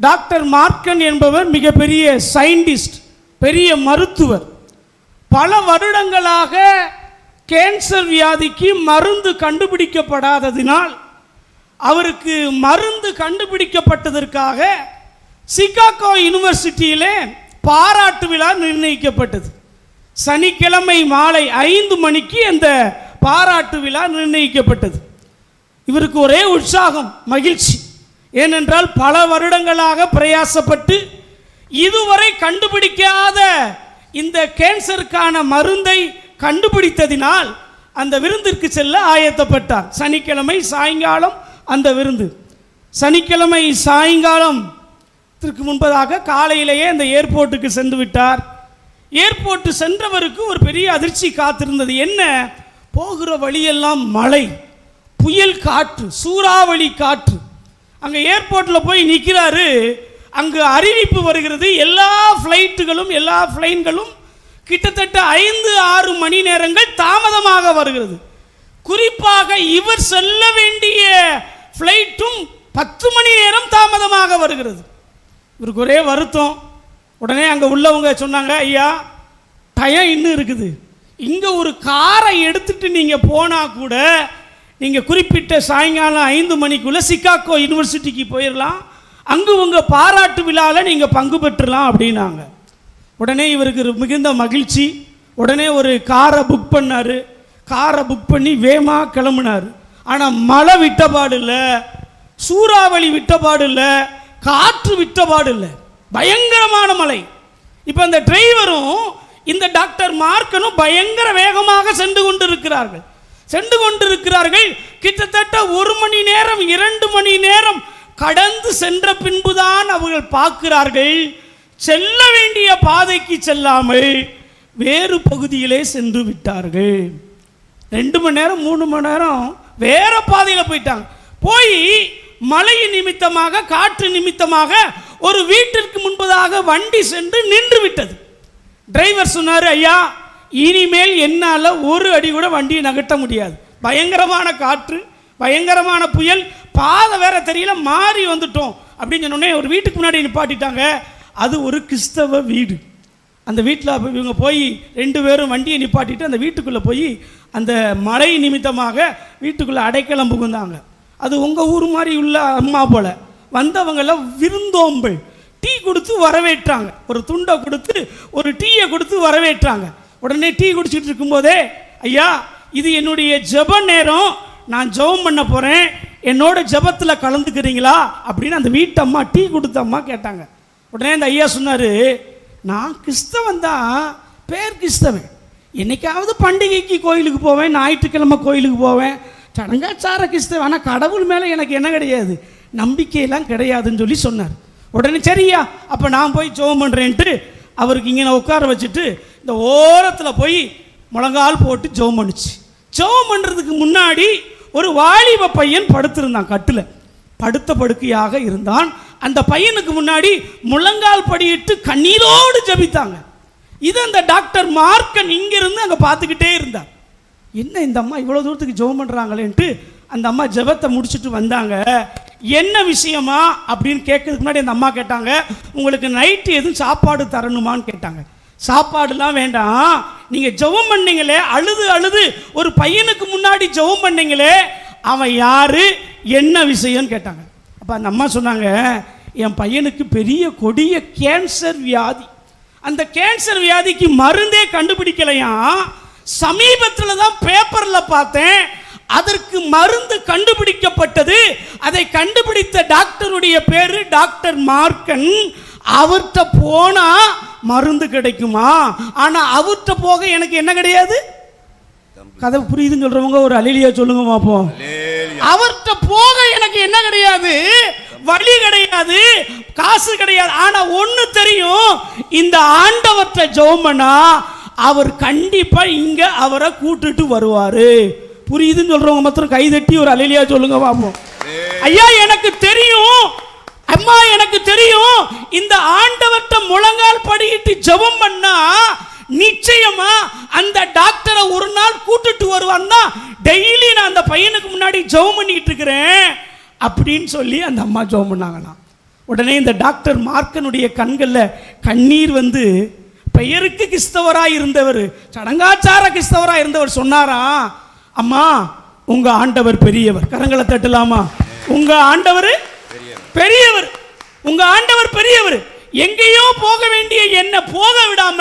Doctor மார்க்கன் என்பவர் மிகப்பெரிய scientist பெரிய மருத்துவர். பல வருடங்களாக கேன்சர் வியாதிக்கு மருந்து கண்டுபிடிக்கப்படாததினால் அவருக்கு மருந்து கண்டுபிடிக்கப்பட்டதற்காக சிகாகோ யுனிவர்சிட்டியிலே பாராட்டு விழா நிர்ணயிக்கப்பட்டது. சனிக்கிழமை மாலை ஐந்து மணிக்கு அந்த பாராட்டு விழா நிர்ணயிக்கப்பட்டது. இவருக்கு ஒரே உற்சாகம் மகிழ்ச்சி. ஏனென்றால் பல வருடங்களாக பிரயாசப்பட்டு இதுவரை கண்டுபிடிக்காத இந்த கேன்சருக்கான மருந்தை கண்டுபிடித்ததினால் அந்த விருந்திற்கு செல்ல ஆயத்தப்பட்டார். சனிக்கிழமை சாயங்காலம் அந்த விருந்து. சனிக்கிழமை சாயங்காலம் முன்பதாக காலையிலேயே அந்த ஏர்போர்ட்டுக்கு சென்று விட்டார். ஏர்போர்ட்டு சென்றவருக்கு ஒரு பெரிய அதிர்ச்சி காத்திருந்தது. என்ன? போகிற வழியெல்லாம் மழை புயல் காற்று சூறாவளி காற்று. அங்கே ஏர்போர்ட்டில் போய் நிற்கிறாரு அங்கு அறிவிப்பு வருகிறது எல்லா ஃப்ளைட்டுகளும் எல்லா ஃப்ளைன்களும் கிட்டத்தட்ட ஐந்து ஆறு மணி நேரங்கள் தாமதமாக வருகிறது. குறிப்பாக இவர் செல்ல வேண்டிய ஃப்ளைட்டும் பத்து மணி நேரம் தாமதமாக வருகிறது. இவருக்கு ஒரே வருத்தம். உடனே அங்கே உள்ளவங்க சொன்னாங்க ஐயா டயம் இன்னும் இருக்குது. இங்கே ஒரு காரை எடுத்துட்டு நீங்கள் போனால் கூட நீங்கள் குறிப்பிட்ட சாயங்காலம் ஐந்து மணிக்குள்ளே சிகாகோ யூனிவர்சிட்டிக்கு போயிடலாம் அங்கு உங்கள் பாராட்டு விழாவில் நீங்கள் பங்கு பெற்றுலாம் அப்படின்னாங்க. உடனே இவருக்கு மிகுந்த மகிழ்ச்சி. உடனே ஒரு காரை புக் பண்ணார். காரை புக் பண்ணி வேகமாக கிளம்புனார். ஆனால் மழை விட்டபாடு இல்லை. சூறாவளி விட்டபாடு இல்லை. காற்று விட்டபாடு இல்லை. பயங்கரமான மழை. இப்போ அந்த டிரைவரும் இந்த டாக்டர் மார்க்கனும் பயங்கர வேகமாக சென்று கொண்டிருக்கிறார்கள். சென்று கொண்டிருக்கிறார்கள். கிட்டத்தட்ட ஒரு மணி நேரம் இரண்டு மணி நேரம் கடந்து சென்ற பின்புதான் அவர்கள் பார்க்கிறார்கள். செல்ல வேண்டிய பாதைக்கு செல்லாமல் வேறு பகுதியிலே சென்று விட்டார்கள். ரெண்டு மணி நேரம் மூணு மணி நேரம் வேற பாதையில் போயிட்டாங்க. போய் மழை நிமித்தமாக காற்று நிமித்தமாக ஒரு வீட்டிற்கு முன்பதாக வண்டி சென்று நின்று விட்டது. டிரைவர் சொன்னார் ஐயா இனிமேல் என்னால் ஒரு அடி கூட வண்டியை நகட்ட முடியாது. பயங்கரமான காற்று பயங்கரமான புயல் பாதை வேற தெரியல மாறி வந்துட்டோம் அப்படின்னு சொன்னோடனே ஒரு வீட்டுக்கு முன்னாடி நிப்பாட்டிட்டாங்க. அது ஒரு கிறிஸ்தவ வீடு. அந்த வீட்டில் இவங்க போய் ரெண்டு பேரும் வண்டியை நிப்பாட்டிட்டு அந்த வீட்டுக்குள்ளே போய் அந்த மழை நிமித்தமாக வீட்டுக்குள்ளே அடைக்கலம் புகுந்தாங்க அது உங்கள் ஊர் மாதிரி உள்ள அம்மா போல. வந்தவங்கெல்லாம் விருந்தோம்பல். டீ கொடுத்து வரவேற்றாங்க. ஒரு துண்டை கொடுத்து ஒரு டீயை கொடுத்து வரவேற்றாங்க. உடனே டீ குடிச்சிட்டு இருக்கும்போதே ஐயா இது என்னுடைய ஜெப நேரம். நான் ஜெபம் பண்ண போகிறேன் என்னோட ஜெபத்தில் கலந்துக்கிறீங்களா? அப்படின்னு அந்த வீட்டம்மா டீ கொடுத்த அம்மா கேட்டாங்க. உடனே அந்த ஐயா சொன்னார் நான் கிறிஸ்தவன் தான். பேர் கிறிஸ்தவன். என்னைக்காவது பண்டிகைக்கு கோயிலுக்கு போவேன். ஞாயிற்றுக்கிழமை கோயிலுக்கு போவேன். சடங்காச்சார கிறிஸ்தவன். ஆனால் கடவுள் மேலே எனக்கு என்ன கிடையாது. நம்பிக்கையெல்லாம் கிடையாதுன்னு சொல்லி சொன்னார். உடனே சரியா அப்போ நான் போய் ஜெபம் பண்ணுறேன்ட்டு அவருக்கு இங்கே உட்கார வச்சுட்டு இந்த ஓரத்தில் போய் முழங்கால் போட்டு ஜெபம் பண்ணுச்சு. ஜெபம் பண்ணுறதுக்கு முன்னாடி ஒரு வாலிப பையன் படுத்திருந்தான் கட்டில். படுத்த படுக்கையாக இருந்தான். அந்த பையனுக்கு முன்னாடி முழங்கால் படியிட்டு கண்ணீரோடு ஜெபித்தாங்க. இது அந்த டாக்டர் மார்க்கன் இங்கிருந்து அங்கே பார்த்துக்கிட்டே இருந்தார். என்ன இந்த அம்மா இவ்வளோ தூரத்துக்கு ஜெபம் பண்ணுறாங்களேன்ட்டு அந்த அம்மா ஜெபத்தை முடிச்சுட்டு வந்தாங்க. என்ன விஷயமா அப்படின்னு கேட்கறதுக்கு முன்னாடி அந்த அம்மா கேட்டாங்க உங்களுக்கு நைட்டு எதுவும் சாப்பாடு தரணுமான்னு கேட்டாங்க. சாப்பாடுலாம் வேண்டாம். நீங்கள் ஜெபம் பண்ணீங்களே அழுது அழுது ஒரு பையனுக்கு முன்னாடி ஜெபம் பண்ணீங்களே அவன் யாரு என்ன விஷயம்னு கேட்டாங்க. அப்போ அந்த அம்மா சொன்னாங்க என் பையனுக்கு பெரிய கொடிய கேன்சர் வியாதி. அந்த கேன்சர் வியாதிக்கு மருந்தே கண்டுபிடிக்கலையாம் சமீபத்தில் தான் பேப்பரில் பார்த்தேன் அதற்கு மருந்து கண்டுபிடிக்கப்பட்டது. அதை கண்டுபிடித்த டாக்டருடைய பேரு டாக்டர் மார்க்கன். அவர்கிட்ட போனா மருந்து கிடைக்குமா? ஆனா அவர்கிட்ட போக எனக்கு என்ன கிடையாது? கதை புரியுதுன்னு சொல்றவங்க ஒரு அலிலியா சொல்லுங்க பார்ப்போம் அவர்கிட்ட போக எனக்கு என்ன கிடையாது? வழி கிடையாது காசு கிடையாது. ஆனா ஒண்ணு தெரியும் இந்த ஆண்டவர்கிட்ட பண்ணா அவர் கண்டிப்பா இங்க அவரை கூட்டிட்டு வருவாரு. புரியுதுன்னு சொல்றவங்க மாத்திரம் கை தட்டி ஒரு அலிலியா சொல்லுங்க பார்ப்போம் ஐயா எனக்கு தெரியும். அம்மா எனக்கு தெரியும். இந்த ஆண்டவர்கிட்ட முழங்கால் படியிட்டு ஜெபம் பண்ணா நிச்சயமா அந்த டாக்டரை ஒரு நாள் கூட்டிட்டு வருவான்னா டெய்லி நான் அந்த பையனுக்கு முன்னாடி ஜெபம் பண்ணிட்டு இருக்கிறேன் அப்படின்னு சொல்லி அந்த அம்மா ஜெபம் பண்ணாங்களாம். உடனே இந்த டாக்டர் மார்க்கனுடைய கண்களில் கண்ணீர் வந்து பெயருக்கு கிறிஸ்தவராக இருந்தவர் சடங்காச்சார கிறிஸ்தவராக இருந்தவர் சொன்னாரா அம்மா உங்கள் ஆண்டவர் பெரியவர். கரங்களை தட்டலாமா? உங்கள் ஆண்டவர் பெரியவர். உங்க ஆண்டவர் பெரியவர். எங்கேயோ போக வேண்டிய என்ன போக விடாம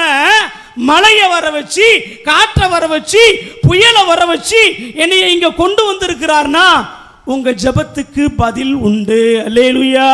மழையை வர வச்சு காற்றை வர வச்சு புயலை வர வச்சு என்னைய இங்க கொண்டு வந்திருக்கிறார்னா உங்க ஜெபத்துக்கு பதில் உண்டு. அல்லேலுயா.